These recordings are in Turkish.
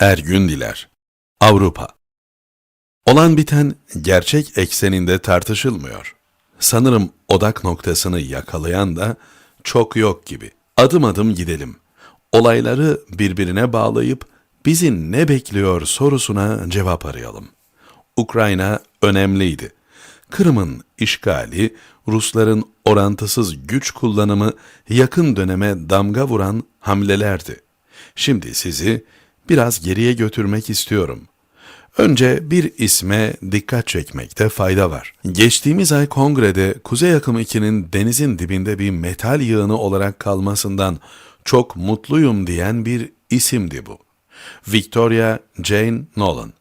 Ergün Diler Avrupa Olan biten gerçek ekseninde tartışılmıyor. Sanırım odak noktasını yakalayan da çok yok gibi. Adım adım gidelim. Olayları birbirine bağlayıp bizi ne bekliyor sorusuna cevap arayalım. Ukrayna önemliydi. Kırım'ın işgali, Rusların orantısız güç kullanımı yakın döneme damga vuran hamlelerdi. Şimdi sizi biraz geriye götürmek istiyorum. Önce bir isme dikkat çekmekte fayda var. Geçtiğimiz ay kongrede Kuzey Akım 2'nin denizin dibinde bir metal yığını olarak kalmasından çok mutluyum diyen bir isimdi bu. Victoria Jane Nolan.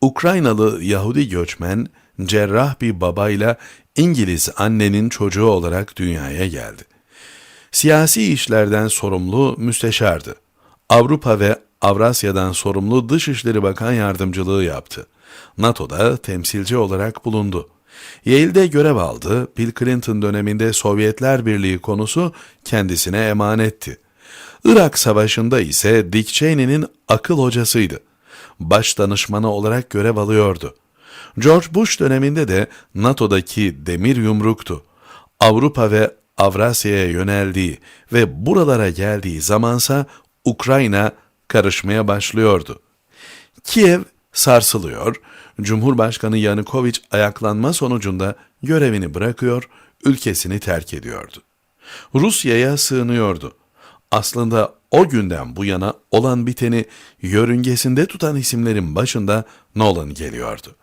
Ukraynalı Yahudi göçmen, cerrah bir babayla İngiliz annenin çocuğu olarak dünyaya geldi. Siyasi işlerden sorumlu müsteşardı. Avrupa ve Avrasya'dan sorumlu Dışişleri Bakan Yardımcılığı yaptı. NATO'da temsilci olarak bulundu. Yale'de görev aldı, Bill Clinton döneminde Sovyetler Birliği konusu kendisine emanetti. Irak Savaşı'nda ise Dick Cheney'nin akıl hocasıydı. Baş danışmanı olarak görev alıyordu. George Bush döneminde de NATO'daki demir yumruktu. Avrupa ve Avrasya'ya yöneldiği ve buralara geldiği zamansa Ukrayna karışmaya başlıyordu. Kiev sarsılıyor, Cumhurbaşkanı Yanukovych ayaklanma sonucunda görevini bırakıyor, ülkesini terk ediyordu. Rusya'ya sığınıyordu. Aslında o günden bu yana olan biteni yörüngesinde tutan isimlerin başında Nolan geliyordu.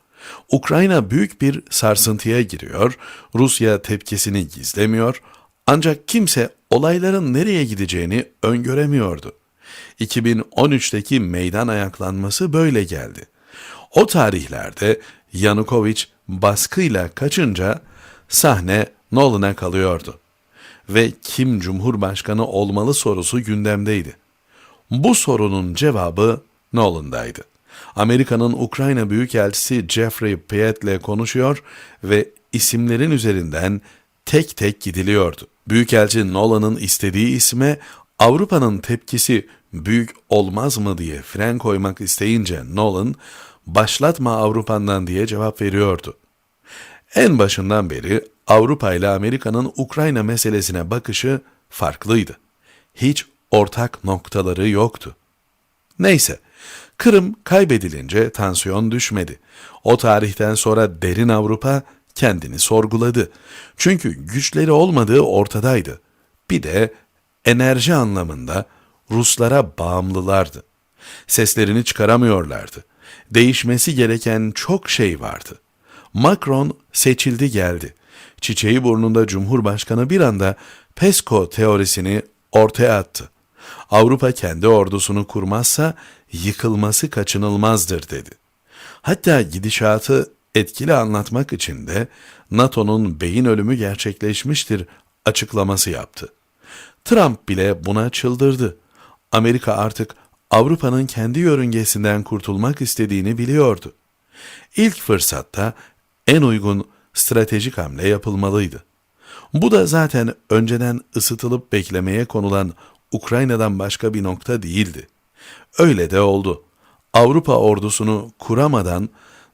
Ukrayna büyük bir sarsıntıya giriyor, Rusya tepkisini gizlemiyor, ancak kimse olayların nereye gideceğini öngöremiyordu. 2013'teki meydan ayaklanması böyle geldi. O tarihlerde Yanukovych baskıyla kaçınca sahne Nolan'a kalıyordu. Ve kim cumhurbaşkanı olmalı sorusu gündemdeydi. Bu sorunun cevabı Nolan'daydı. Amerika'nın Ukrayna Büyükelçisi Jeffrey Payet'le konuşuyor ve isimlerin üzerinden tek tek gidiliyordu. Büyükelçi Nolan'ın istediği isme Avrupa'nın tepkisi büyük olmaz mı diye fren koymak isteyince Nolan, başlatma Avrupa'ndan diye cevap veriyordu. En başından beri Avrupa ile Amerika'nın Ukrayna meselesine bakışı farklıydı. Hiç ortak noktaları yoktu. Neyse, Kırım kaybedilince tansiyon düşmedi. O tarihten sonra derin Avrupa kendini sorguladı. Çünkü güçleri olmadığı ortadaydı. Bir de enerji anlamında Ruslara bağımlılardı. Seslerini çıkaramıyorlardı. Değişmesi gereken çok şey vardı. Macron seçildi geldi. Çiçeği burnunda Cumhurbaşkanı bir anda PESCO teorisini ortaya attı. Avrupa kendi ordusunu kurmazsa yıkılması kaçınılmazdır dedi. Hatta gidişatı etkili anlatmak için de NATO'nun beyin ölümü gerçekleşmiştir açıklaması yaptı. Trump bile buna çıldırdı. Amerika artık Avrupa'nın kendi yörüngesinden kurtulmak istediğini biliyordu. İlk fırsatta en uygun stratejik hamle yapılmalıydı. Bu da zaten önceden ısıtılıp beklemeye konulan Ukrayna'dan başka bir nokta değildi. Öyle de oldu. Avrupa ordusunu kuramadan,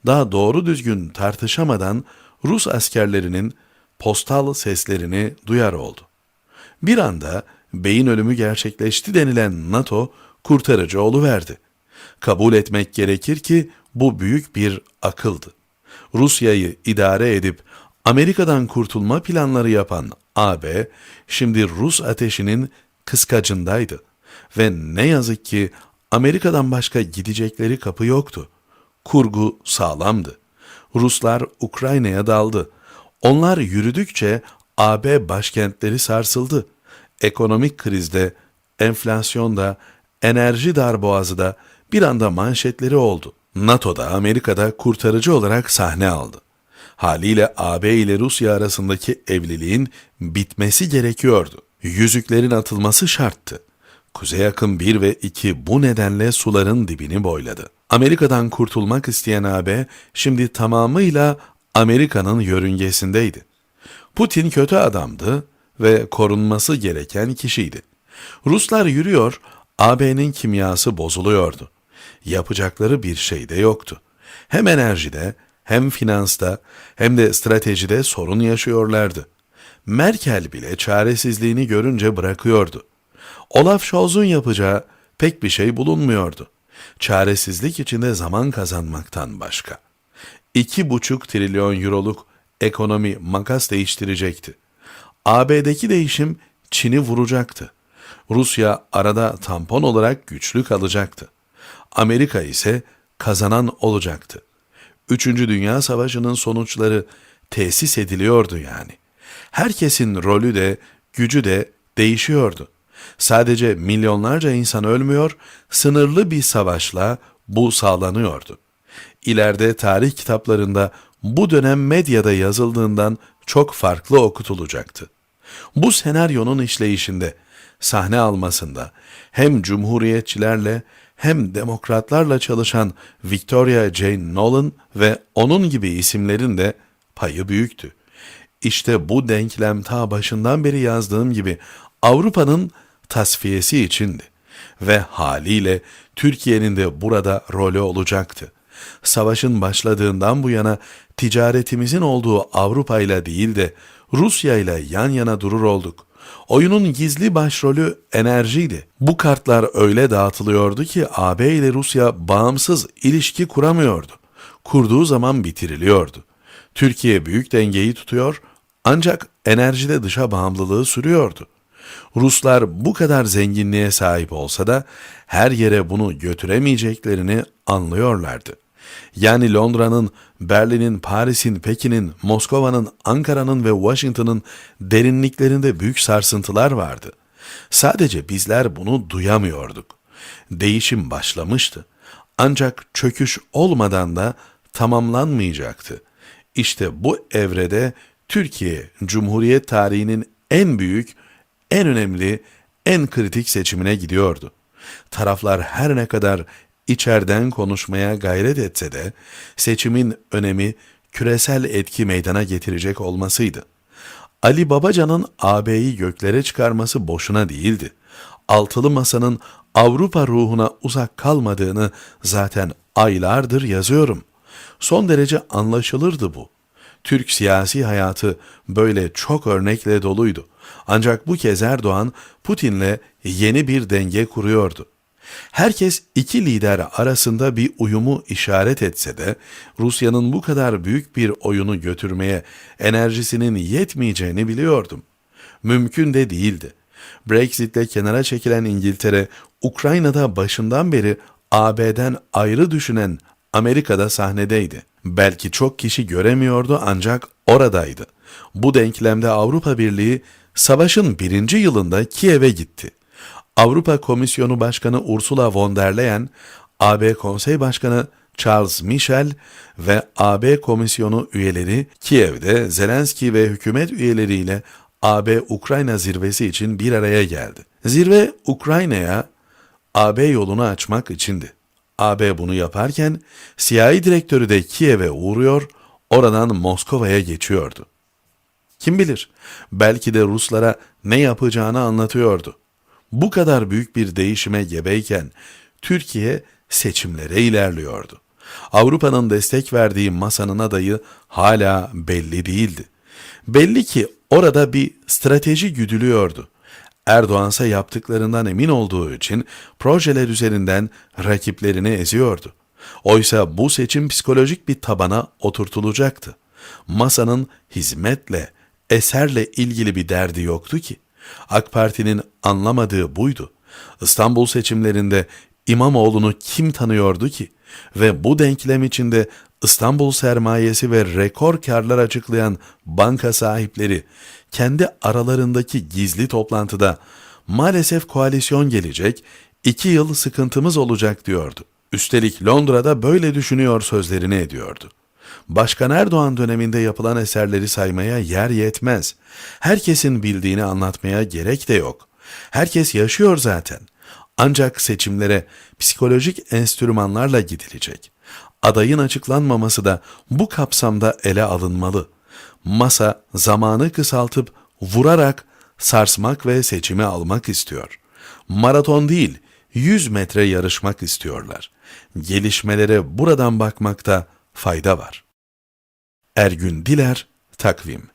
daha doğru düzgün tartışamadan Rus askerlerinin postal seslerini duyar oldu. Bir anda beyin ölümü gerçekleşti denilen NATO kurtarıcı verdi. Kabul etmek gerekir ki bu büyük bir akıldı. Rusya'yı idare edip Amerika'dan kurtulma planları yapan AB şimdi Rus ateşinin kıskacındaydı ve ne yazık ki Amerika'dan başka gidecekleri kapı yoktu. Kurgu sağlamdı. Ruslar Ukrayna'ya daldı. Onlar yürüdükçe AB başkentleri sarsıldı. Ekonomik krizde, enflasyonda, enerji darboğazı da bir anda manşetleri oldu. NATO'da Amerika'da kurtarıcı olarak sahne aldı. Haliyle AB ile Rusya arasındaki evliliğin bitmesi gerekiyordu. Yüzüklerin atılması şarttı. Kuzey akım 1 ve 2 bu nedenle suların dibini boyladı. Amerika'dan kurtulmak isteyen AB şimdi tamamıyla Amerika'nın yörüngesindeydi. Putin kötü adamdı ve korunması gereken kişiydi. Ruslar yürüyor, AB'nin kimyası bozuluyordu. yapacakları bir şey de yoktu. Hem enerjide, hem finansta, hem de stratejide sorun yaşıyorlardı. Merkel bile çaresizliğini görünce bırakıyordu. Olaf Scholz'un yapacağı pek bir şey bulunmuyordu. Çaresizlik içinde zaman kazanmaktan başka. İki buçuk trilyon euroluk ekonomi makas değiştirecekti. AB'deki değişim Çin'i vuracaktı. Rusya arada tampon olarak güçlü kalacaktı. Amerika ise kazanan olacaktı. Üçüncü Dünya Savaşı'nın sonuçları tesis ediliyordu yani. Herkesin rolü de gücü de değişiyordu. Sadece milyonlarca insan ölmüyor, sınırlı bir savaşla bu sağlanıyordu. İleride tarih kitaplarında bu dönem medyada yazıldığından çok farklı okutulacaktı. Bu senaryonun işleyişinde, sahne almasında hem cumhuriyetçilerle hem demokratlarla çalışan Victoria Jane Nolan ve onun gibi isimlerin de payı büyüktü. İşte bu denklem ta başından beri yazdığım gibi Avrupa'nın tasfiyesi içindi ve haliyle Türkiye'nin de burada rolü olacaktı. Savaşın başladığından bu yana ticaretimizin olduğu Avrupa ile değil de Rusya ile yan yana durur olduk. Oyunun gizli başrolü enerjiydi. Bu kartlar öyle dağıtılıyordu ki AB ile Rusya bağımsız ilişki kuramıyordu. Kurduğu zaman bitiriliyordu. Türkiye büyük dengeyi tutuyor ancak enerjide dışa bağımlılığı sürüyordu. Ruslar bu kadar zenginliğe sahip olsa da her yere bunu götüremeyeceklerini anlıyorlardı. Yani Londra'nın, Berlin'in, Paris'in, Pekin'in, Moskova'nın, Ankara'nın ve Washington'ın derinliklerinde büyük sarsıntılar vardı. Sadece bizler bunu duyamıyorduk. Değişim başlamıştı. Ancak çöküş olmadan da tamamlanmayacaktı. İşte bu evrede Türkiye Cumhuriyet tarihinin en büyük, en önemli, en kritik seçimine gidiyordu. Taraflar her ne kadar içerden konuşmaya gayret etse de seçimin önemi küresel etki meydana getirecek olmasıydı. Ali Babacan'ın AB'yi göklere çıkarması boşuna değildi. Altılı Masa'nın Avrupa ruhuna uzak kalmadığını zaten aylardır yazıyorum. Son derece anlaşılırdı bu. Türk siyasi hayatı böyle çok örnekle doluydu. Ancak bu kez Erdoğan Putin'le yeni bir denge kuruyordu. Herkes iki lider arasında bir uyumu işaret etse de Rusya'nın bu kadar büyük bir oyunu götürmeye enerjisinin yetmeyeceğini biliyordum. Mümkün de değildi. Brexit'le kenara çekilen İngiltere, Ukrayna'da başından beri AB'den ayrı düşünen Amerika'da sahnedeydi. Belki çok kişi göremiyordu ancak oradaydı. Bu denklemde Avrupa Birliği savaşın birinci yılında Kiev'e gitti. Avrupa Komisyonu Başkanı Ursula von der Leyen, AB Konsey Başkanı Charles Michel ve AB Komisyonu üyeleri Kiev'de Zelenski ve hükümet üyeleriyle AB Ukrayna zirvesi için bir araya geldi. Zirve Ukrayna'ya AB yolunu açmak içindi. AB bunu yaparken CIA direktörü de Kiev'e uğruyor, oradan Moskova'ya geçiyordu. Kim bilir, belki de Ruslara ne yapacağını anlatıyordu. Bu kadar büyük bir değişime gebeyken Türkiye seçimlere ilerliyordu. Avrupa'nın destek verdiği masanın adayı hala belli değildi. Belli ki orada bir strateji güdülüyordu. Erdoğan ise yaptıklarından emin olduğu için projeler üzerinden rakiplerini eziyordu. Oysa bu seçim psikolojik bir tabana oturtulacaktı. Masanın hizmetle, eserle ilgili bir derdi yoktu ki. AK Parti'nin anlamadığı buydu. İstanbul seçimlerinde İmamoğlu'nu kim tanıyordu ki? Ve bu denklem içinde İstanbul sermayesi ve rekor karlar açıklayan banka sahipleri kendi aralarındaki gizli toplantıda maalesef koalisyon gelecek, iki yıl sıkıntımız olacak diyordu. Üstelik Londra'da böyle düşünüyor sözlerini ediyordu. Başkan Erdoğan döneminde yapılan eserleri saymaya yer yetmez. Herkesin bildiğini anlatmaya gerek de yok. Herkes yaşıyor zaten. Ancak seçimlere psikolojik enstrümanlarla gidilecek. Adayın açıklanmaması da bu kapsamda ele alınmalı. Masa zamanı kısaltıp vurarak sarsmak ve seçimi almak istiyor. Maraton değil, 100 metre yarışmak istiyorlar. Gelişmelere buradan bakmakta fayda var. Ergün Diler, Takvim